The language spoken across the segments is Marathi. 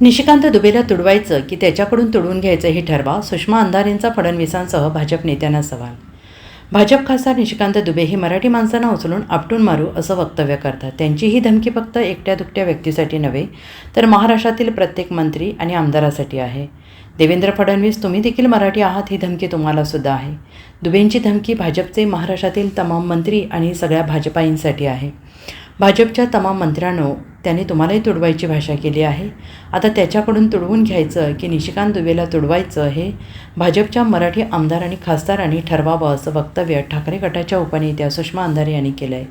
निशिकांत दुबेला तुडवायचं की त्याच्याकडून तुडवून घ्यायचं हे ठरवा सुषमा अंधारेंचा फडणवीसांसह भाजप नेत्यांना सवाल. भाजप खासदार निशिकांत दुबे हे मराठी माणसांना उचलून आपटून मारू असं वक्तव्य करतात. त्यांची ही धमकी फक्त एकट्या दुकट्या व्यक्तीसाठी नव्हे तर महाराष्ट्रातील प्रत्येक मंत्री आणि आमदारासाठी आहे. देवेंद्र फडणवीस तुम्ही देखील मराठी आहात ही धमकी तुम्हाला सुद्धा आहे. दुबेंची धमकी भाजपचे महाराष्ट्रातील तमाम मंत्री आणि सगळ्या भाजपाईंसाठी आहे. भाजपच्या तमाम मंत्र्यांनो त्यांनी तुम्हालाही तुडवायची भाषा केली आहे. आता त्याच्याकडून तुडवून घ्यायचं की निशिकांत दुबेला तुडवायचं हे भाजपच्या मराठी आमदार आणि खासदारांनी ठरवावं असं वक्तव्य ठाकरे गटाच्या उपनेत्या सुषमा अंधारे यांनी केलं आहे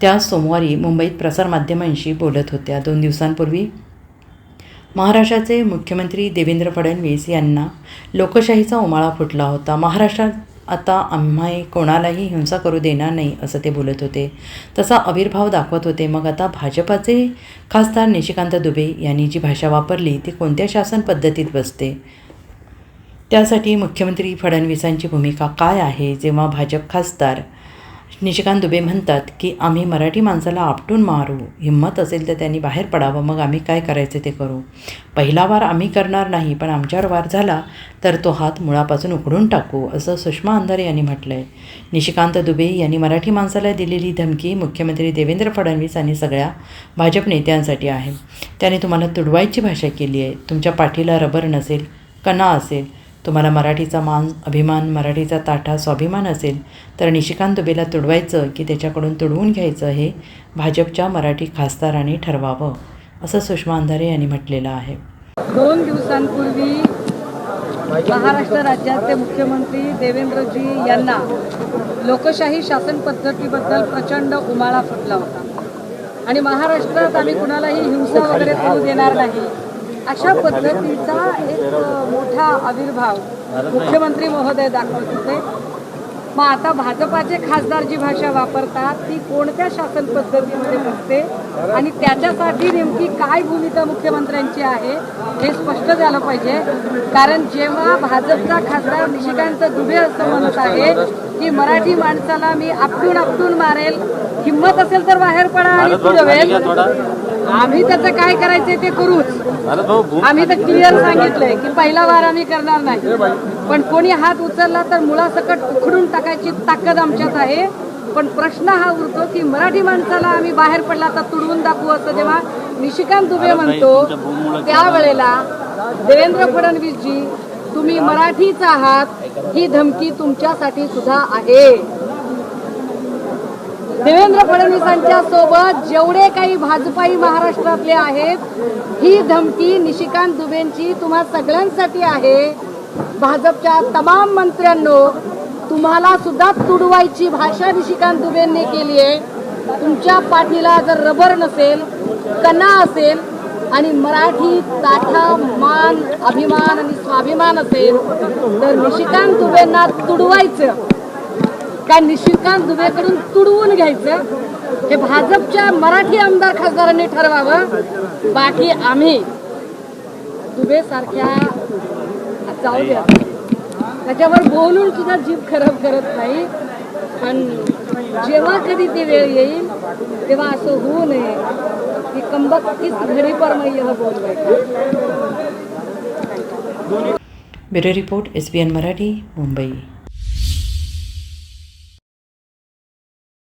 त्या सोमवारी मुंबईत प्रसारमाध्यमांशी बोलत होत्या. दोन दिवसांपूर्वी महाराष्ट्राचे मुख्यमंत्री देवेंद्र फडणवीस यांना लोकशाहीचा उमाळा फुटला होता. महाराष्ट्रात आता आम्ही कोणालाही हिंसा करू देणार नाही असं ते बोलत होते. तसा आविर्भाव दाखवत होते. मग आता भाजपाचे खासदार निशिकांत दुबे यांनी जी भाषा वापरली ती कोणत्या शासन पद्धतीत बसते? त्यासाठी मुख्यमंत्री फडणवीसांची भूमिका काय आहे? जेव्हा भाजप खासदार निशिकांत दुबे म्हणतात की आम्ही मराठी माणसाला आपटून मारू. हिंमत असेल तर त्यांनी बाहेर पडावं. मग आम्ही काय करायचं ते करू? पहिला वार आम्ही करणार नाही पण आमच्यावर वार झाला तर तो हात मुळापासून उकडून टाकू असं सुषमा अंधारे यांनी म्हटलं आहे निशिकांत दुबे यांनी मराठी माणसाला दिलेली धमकी मुख्यमंत्री देवेंद्र फडणवीस आणि सगळ्या भाजप नेत्यांसाठी आहे. त्याने तुम्हाला तुडवायची भाषा केली आहे. तुमच्या पाठीला रबर नसेल कणा असेल तुम्हाला मराठीचा मान अभिमान मराठीचा ताठा स्वाभिमान असेल तर निशिकांत दुबेला तुडवायचं की त्याच्याकडून तुडवून घ्यायचं हे भाजपच्या मराठी खासदारांनी ठरवावं असं सुषमा अंधारे यांनी म्हटलेलं आहे. दोन दिवसांपूर्वी महाराष्ट्र राज्याचे मुख्यमंत्री देवेंद्रजी यांना लोकशाही शासन पद्धतीबद्दल प्रचंड उमाळा फुटला होता. आणि महाराष्ट्रात आम्ही कुणालाही हिंसा वगैरे करू देणार नाही. अशा पद्धतीचा एक मोठा आविर्भाव मुख्यमंत्री महोदय दाखवत होते. मग आता भाजपाचे खासदार जी भाषा वापरतात ती कोणत्या शासन पद्धतीमध्ये बसते आणि त्याच्यासाठी नेमकी काय भूमिका मुख्यमंत्र्यांची आहे हे स्पष्ट झालं पाहिजे. कारण जेव्हा भाजपचा खासदार निशिकांत दुबे असं म्हणत आहे की मराठी माणसाला मी आपटून आपटून मारेल हिंमत असेल तर बाहेर पडा आणि आम्ही त्याचं काय करायचंय ते करूच. आम्ही तर क्लिअर सांगितलंय की पहिला वार आम्ही करणार नाही. पण कोणी हात उचलला तर मुळासकट उखडून टाकायची ताकद आमच्यात आहे. पण प्रश्न हा उरतो की मराठी माणसाला आम्ही बाहेर पडला तर तुडवून दाखवू असं जेव्हा निशिकांत दुबे म्हणतो त्यावेळेला देवेंद्र फडणवीसजी तुम्ही मराठीच आहात ही धमकी तुमच्यासाठी सुद्धा आहे. देवेंद्र फडणवीसांच्या सोबत जेवढे काही भाजपाई महाराष्ट्रातले आहेत ही धमकी निशिकांत दुबेंची तुम्हा सगळ्यांसाठी आहे. भाजपच्या तमाम मंत्र्यांनो तुम्हाला सुद्धा तुडवायची भाषा निशिकांत दुबेंनी केली आहे. तुमच्या पाठीला जर रबर नसेल कणा असेल आणि मराठी ताठा मान अभिमान आणि स्वाभिमान असेल तर निशिकांत दुबेंना तुडवायचं. का निशिकांत दुबेकडून तुडवून घ्यायचं? हे भाजपच्या मराठी आमदार खासदारांनी ठरवावं. बाकी आम्ही दुबे सारख्या जाऊ द्या. त्याच्यावर बोलून सुद्धा जीभ खराब करत नाही. पण जेव्हा कधी ती वेळ येईल तेव्हा असं होऊ नये की कंबक घरी घडी पर बोल bureau report S B N Marathi Mumbai.